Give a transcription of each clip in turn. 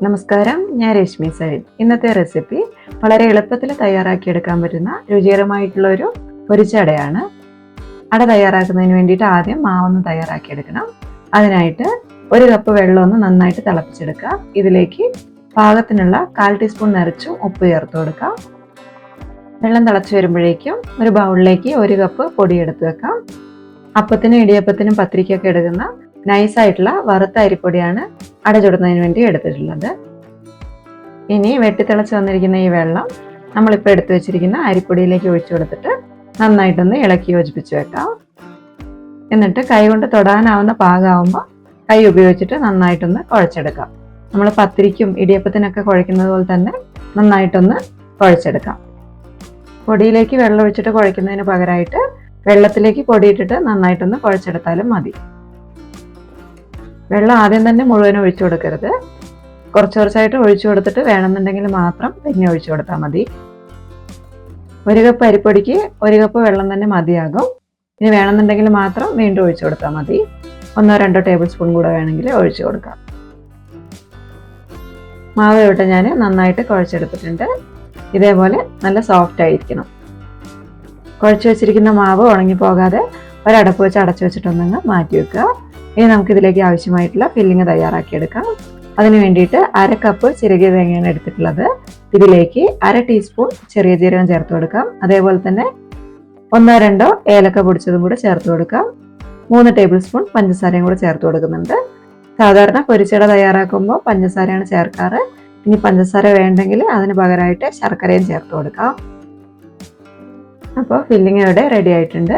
നമസ്കാരം ഞാൻ രശ്മി സരിൻ. ഇന്നത്തെ റെസിപ്പി വളരെ എളുപ്പത്തിൽ തയ്യാറാക്കിയെടുക്കാൻ പറ്റുന്ന രുചികരമായിട്ടുള്ള ഒരു പൊരിച്ചടയാണ്. അട തയ്യാറാക്കുന്നതിന് വേണ്ടിയിട്ട് ആദ്യം മാവൊന്ന് തയ്യാറാക്കിയെടുക്കണം. അതിനായിട്ട് ഒരു കപ്പ് വെള്ളം ഒന്ന് നന്നായിട്ട് തിളപ്പിച്ചെടുക്കുക. ഇതിലേക്ക് പാകത്തിനുള്ള കാൽ ടീസ്പൂൺ നിറച്ചും ഉപ്പ് ചേർത്ത് കൊടുക്കാം വെള്ളം തിളച്ച് വരുമ്പോഴേക്കും ഒരു ബൗളിലേക്ക് ഒരു കപ്പ് പൊടി എടുത്ത് വെക്കാം. അപ്പത്തിനും ഇടിയപ്പത്തിനും പത്രിക്കൊക്കെ എടുക്കുന്ന നൈസായിട്ടുള്ള വറുത്ത അരിപ്പൊടിയാണ് അട ചുടുന്നതിന് വേണ്ടി എടുത്തിട്ടുള്ളത്. ഇനി വെട്ടിത്തിളച്ച് വന്നിരിക്കുന്ന ഈ വെള്ളം നമ്മളിപ്പോൾ എടുത്തു വെച്ചിരിക്കുന്ന അരിപ്പൊടിയിലേക്ക് ഒഴിച്ചു കൊടുത്തിട്ട് നന്നായിട്ടൊന്ന് ഇളക്കി യോജിപ്പിച്ച് വെക്കാം. എന്നിട്ട് കൈ കൊണ്ട് തൊടാനാവുന്ന പാകമാകുമ്പോൾ കൈ ഉപയോഗിച്ചിട്ട് നന്നായിട്ടൊന്ന് കുഴച്ചെടുക്കാം. നമ്മൾ പത്തിരിക്കും ഇടിയപ്പത്തിനൊക്കെ കുഴക്കുന്നത് പോലെ തന്നെ നന്നായിട്ടൊന്ന് കുഴച്ചെടുക്കാം. പൊടിയിലേക്ക് വെള്ളം ഒഴിച്ചിട്ട് കുഴക്കുന്നതിന് പകരമായിട്ട് വെള്ളത്തിലേക്ക് പൊടിയിട്ടിട്ട് നന്നായിട്ടൊന്ന് കുഴച്ചെടുത്താലും മതി. വെള്ളം ആദ്യം തന്നെ മുഴുവൻ ഒഴിച്ചു കൊടുക്കരുത്. കുറച്ച് കുറച്ചായിട്ട് ഒഴിച്ചു കൊടുത്തിട്ട് വേണമെന്നുണ്ടെങ്കിൽ മാത്രം പിന്നെ ഒഴിച്ചു കൊടുത്താൽ മതി. ഒരു കപ്പ് അരിപ്പൊടിക്ക് ഒരു കപ്പ് വെള്ളം തന്നെ മതിയാകും. ഇനി വേണമെന്നുണ്ടെങ്കിൽ മാത്രം വീണ്ടും ഒഴിച്ചു കൊടുത്താൽ മതി. ഒന്നോ രണ്ടോ ടേബിൾ സ്പൂൺ കൂടെ വേണമെങ്കിൽ ഒഴിച്ചു കൊടുക്കാം. മാവ് ഇവിടെ ഞാൻ നന്നായിട്ട് കുഴച്ചെടുത്തിട്ടുണ്ട്. ഇതേപോലെ നല്ല സോഫ്റ്റ് ആയിരിക്കണം. കുഴച്ച് വെച്ചിരിക്കുന്ന മാവ് ഉണങ്ങി പോകാതെ ഒരടപ്പ് വെച്ച് അടച്ചു വെച്ചിട്ടൊന്നങ്ങ് മാറ്റി വെക്കുക. ഇനി നമുക്ക് ഇതിലേക്ക് ആവശ്യമായിട്ടുള്ള ഫില്ലിങ് തയ്യാറാക്കിയെടുക്കാം. അതിന് വേണ്ടിയിട്ട് അര കപ്പ് ചെറിയ തേങ്ങയാണ് എടുത്തിട്ടുള്ളത്. ഇതിലേക്ക് അര ടീസ്പൂൺ ചെറിയ ജീരകം ചേർത്ത് കൊടുക്കാം. അതേപോലെ തന്നെ ഒന്നോ രണ്ടോ ഏലക്ക പൊടിച്ചതും കൂടെ ചേർത്ത് കൊടുക്കാം. മൂന്ന് ടേബിൾ സ്പൂൺ പഞ്ചസാരയും കൂടെ ചേർത്ത് കൊടുക്കുന്നുണ്ട്. സാധാരണ പൊരിച്ചട തയ്യാറാക്കുമ്പോൾ പഞ്ചസാരയാണ് ചേർക്കാറ്. ഇനി പഞ്ചസാര വേണ്ടെങ്കിൽ അതിന് പകരമായിട്ട് ശർക്കരയും ചേർത്ത് കൊടുക്കാം. അപ്പോൾ ഫില്ലിംഗ് ഇവിടെ റെഡി ആയിട്ടുണ്ട്.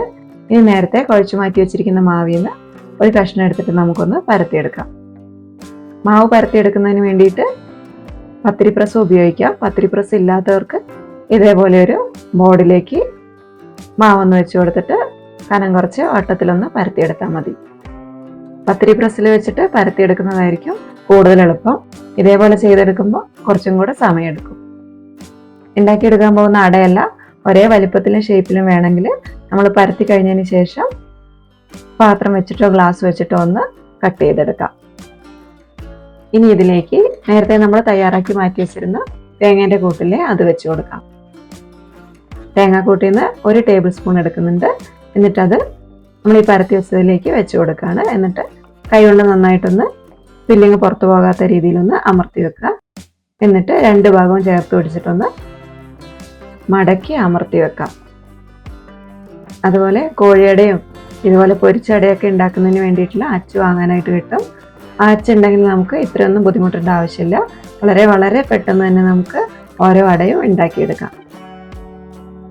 ഇനി നേരത്തെ കുഴച്ചു മാറ്റി വെച്ചിരിക്കുന്ന മാവിൽ നിന്ന് ഒരു കഷ്ണം എടുത്തിട്ട് നമുക്കൊന്ന് പരത്തിയെടുക്കാം. മാവ് പരത്തിയെടുക്കുന്നതിന് വേണ്ടിയിട്ട് പത്തിരി പ്രസ് ഉപയോഗിക്കാം. പത്തിരി പ്രസ് ഇല്ലാത്തവർക്ക് ഇതേപോലെ ഒരു ബോർഡിലേക്ക് മാവൊന്ന് വെച്ച് കൊടുത്തിട്ട് കനം കുറച്ച് വട്ടത്തിലൊന്ന് പരത്തിയെടുത്താൽ മതി. പത്തിരി പ്രസ്സിൽ വെച്ചിട്ട് പരത്തിയെടുക്കുന്നതായിരിക്കും കൂടുതൽ എളുപ്പം. ഇതേപോലെ ചെയ്തെടുക്കുമ്പോൾ കുറച്ചും കൂടെ സമയമെടുക്കും. ഉണ്ടാക്കിയെടുക്കാൻ പോകുന്ന അടയല്ല. ഒരേ വലിപ്പത്തിലും ഷേപ്പിലും വേണമെങ്കിൽ നമ്മൾ പരത്തി കഴിഞ്ഞതിന് ശേഷം പാത്രം വെച്ചിട്ടോ ഗ്ലാസ് വെച്ചിട്ടോ ഒന്ന് കട്ട് ചെയ്തെടുക്കാം. ഇനി ഇതിലേക്ക് നേരത്തെ നമ്മൾ തയ്യാറാക്കി മാറ്റി വെച്ചിരുന്ന തേങ്ങേന്റെ കൂട്ടിലെ അത് വെച്ച് കൊടുക്കാം. തേങ്ങാക്കൂട്ടിൽ നിന്ന് ഒരു ടേബിൾ സ്പൂൺ എടുക്കുന്നുണ്ട്. എന്നിട്ടത് നമ്മൾ ഈ പരത്തി വെച്ചതിലേക്ക് വെച്ച് കൊടുക്കുകയാണ് എന്നിട്ട് കൈകൊണ്ട് നന്നായിട്ടൊന്ന് ഫില്ലിങ് പുറത്തു പോകാത്ത രീതിയിലൊന്ന് അമർത്തി വെക്കുക. എന്നിട്ട് രണ്ട് ഭാഗവും ചേർത്ത് പിടിച്ചിട്ടൊന്ന് മടക്കി അമർത്തി വെക്കാം. അതുപോലെ കോഴിയുടെയും ഇതുപോലെ പൊരിച്ചടയൊക്കെ ഉണ്ടാക്കുന്നതിന് വേണ്ടിയിട്ടുള്ള അച്ച് വാങ്ങാനായിട്ട് കിട്ടും. ആ അച്ച് ഉണ്ടെങ്കിൽ നമുക്ക് ഇത്രയൊന്നും ബുദ്ധിമുട്ടേണ്ട ആവശ്യമില്ല. വളരെ വളരെ പെട്ടെന്ന് തന്നെ നമുക്ക് ഓരോ അടയും ഉണ്ടാക്കിയെടുക്കാം.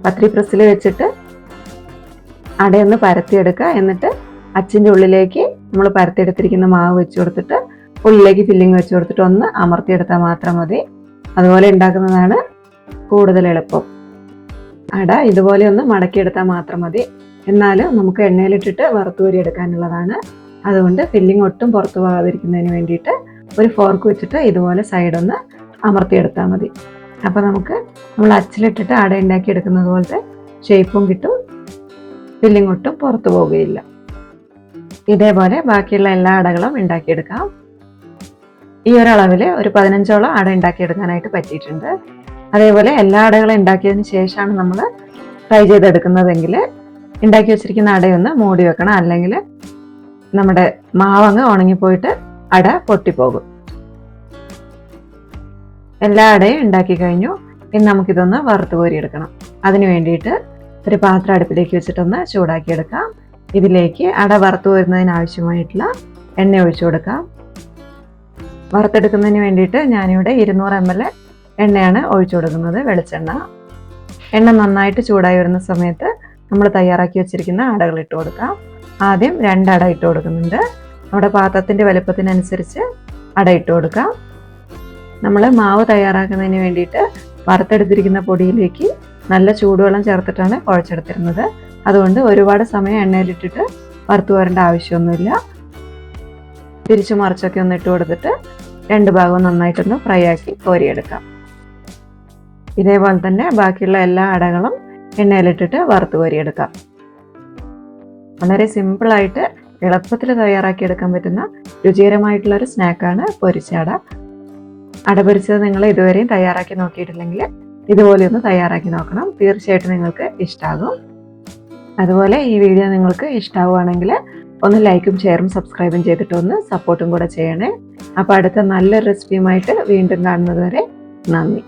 പത്രി പ്രസ്സിൽ വെച്ചിട്ട് അടയൊന്ന് പരത്തിയെടുക്കുക. എന്നിട്ട് അച്ചിന്റെ ഉള്ളിലേക്ക് നമ്മൾ പരത്തിയെടുത്തിരിക്കുന്ന മാവ് വെച്ച് കൊടുത്തിട്ട് ഉള്ളിലേക്ക് ഫില്ലിങ് വെച്ച് കൊടുത്തിട്ട് ഒന്ന് അമർത്തിയെടുത്താൽ മാത്രം മതി. അതുപോലെ ഉണ്ടാക്കുന്നതാണ് കൂടുതൽ എളുപ്പം. അട ഇതുപോലെ ഒന്ന് മടക്കിയെടുത്താൽ മാത്രം മതി. എന്നാലും നമുക്ക് എണ്ണയിലിട്ടിട്ട് വറുത്ത് കോരി എടുക്കാനുള്ളതാണ്. അതുകൊണ്ട് ഫില്ലിംഗ് ഒട്ടും പുറത്തു പോകാതിരിക്കുന്നതിന് വേണ്ടിയിട്ട് ഒരു ഫോർക്ക് വെച്ചിട്ട് ഇതുപോലെ സൈഡൊന്ന് അമർത്തിയെടുത്താൽ മതി. അപ്പോൾ നമുക്ക് നമ്മൾ അച്ചിലിട്ടിട്ട് അട ഉണ്ടാക്കി എടുക്കുന്നത് പോലത്തെ ഷേപ്പും കിട്ടും. ഫില്ലിംഗ് ഒട്ടും പുറത്തു പോവുകയില്ല. ഇതേപോലെ ബാക്കിയുള്ള എല്ലാ അടകളും ഉണ്ടാക്കിയെടുക്കാം. ഈ ഒരളവിൽ ഒരു പതിനഞ്ചോളം അട ഉണ്ടാക്കിയെടുക്കാനായിട്ട് പറ്റിയിട്ടുണ്ട്. അതേപോലെ എല്ലാ അടകളും ഉണ്ടാക്കിയതിന് ശേഷമാണ് നമ്മൾ ഫ്രൈ ചെയ്തെടുക്കുന്നതെങ്കിൽ ഉണ്ടാക്കി വെച്ചിരിക്കുന്ന അടയൊന്ന് മൂടി വെക്കണം. അല്ലെങ്കിൽ നമ്മുടെ മാവങ്ങ് ഉണങ്ങിപ്പോയിട്ട് അട പൊട്ടിപ്പോകും. എല്ലാ അടയും ഉണ്ടാക്കി കഴിഞ്ഞു. ഇനി നമുക്കിതൊന്ന് വറുത്ത് കോരിയെടുക്കണം. അതിന് വേണ്ടിയിട്ട് ഒരു പാത്രം അടുപ്പിലേക്ക് വെച്ചിട്ടൊന്ന് ചൂടാക്കിയെടുക്കാം. ഇതിലേക്ക് അട വറുത്ത് കോരുന്നതിന് ആവശ്യമായിട്ടുള്ള എണ്ണ ഒഴിച്ചു കൊടുക്കാം. വറുത്തെടുക്കുന്നതിന് വേണ്ടിയിട്ട് ഞാനിവിടെ ഇരുന്നൂറ് എം എൽ എണ്ണയാണ് ഒഴിച്ചു കൊടുക്കുന്നത് വെളിച്ചെണ്ണ. എണ്ണ നന്നായിട്ട് ചൂടായി വരുന്ന സമയത്ത് നമ്മൾ തയ്യാറാക്കി വെച്ചിരിക്കുന്ന അടകൾ ഇട്ട് കൊടുക്കാം. ആദ്യം രണ്ട് അട ഇട്ട് കൊടുക്കുന്നുണ്ട്. നമ്മുടെ പാത്രത്തിന്റെ വലുപ്പത്തിനനുസരിച്ച് അട ഇട്ട് കൊടുക്കാം. നമ്മൾ മാവ് തയ്യാറാക്കുന്നതിന് വേണ്ടിയിട്ട് വറുത്തെടുത്തിരിക്കുന്ന പൊടിയിലേക്ക് നല്ല ചൂടുവെള്ളം ചേർത്തിട്ടാണ് കുഴച്ചെടുത്തിരുന്നത്. അതുകൊണ്ട് ഒരുപാട് സമയം എണ്ണയിലിട്ടിട്ട് വറുത്ത് വരേണ്ട ആവശ്യമൊന്നുമില്ല. തിരിച്ചു മറിച്ചൊക്കെ ഒന്ന് ഇട്ട് കൊടുത്തിട്ട് രണ്ട് ഭാഗവും നന്നായിട്ടൊന്ന് ഫ്രൈ ആക്കി കോരിയെടുക്കാം. ഇതേപോലെ തന്നെ ബാക്കിയുള്ള എല്ലാ അടകളും എണ്ണയിലിട്ടിട്ട് വറുത്ത് കോരിയെടുക്കാം. വളരെ സിമ്പിളായിട്ട് എളുപ്പത്തിൽ തയ്യാറാക്കിയെടുക്കാൻ പറ്റുന്ന രുചികരമായിട്ടുള്ള ഒരു സ്നാക്കാണ് പൊരിച്ചാട അടപൊരിച്ചത് നിങ്ങൾ ഇതുവരെയും തയ്യാറാക്കി നോക്കിയിട്ടില്ലെങ്കിൽ ഇതുപോലെ ഒന്ന് തയ്യാറാക്കി നോക്കണം. തീർച്ചയായിട്ടും നിങ്ങൾക്ക് ഇഷ്ടമാകും അതുപോലെ ഈ വീഡിയോ നിങ്ങൾക്ക് ഇഷ്ടമാവുകയാണെങ്കിൽ ഒന്ന് ലൈക്കും ഷെയറും സബ്സ്ക്രൈബും ചെയ്തിട്ട് ഒന്ന് സപ്പോർട്ടും കൂടെ ചെയ്യണേ. അപ്പോൾ അടുത്ത നല്ലൊരു റെസിപ്പിയുമായിട്ട് വീണ്ടും കാണുന്നത് വരെ നന്ദി.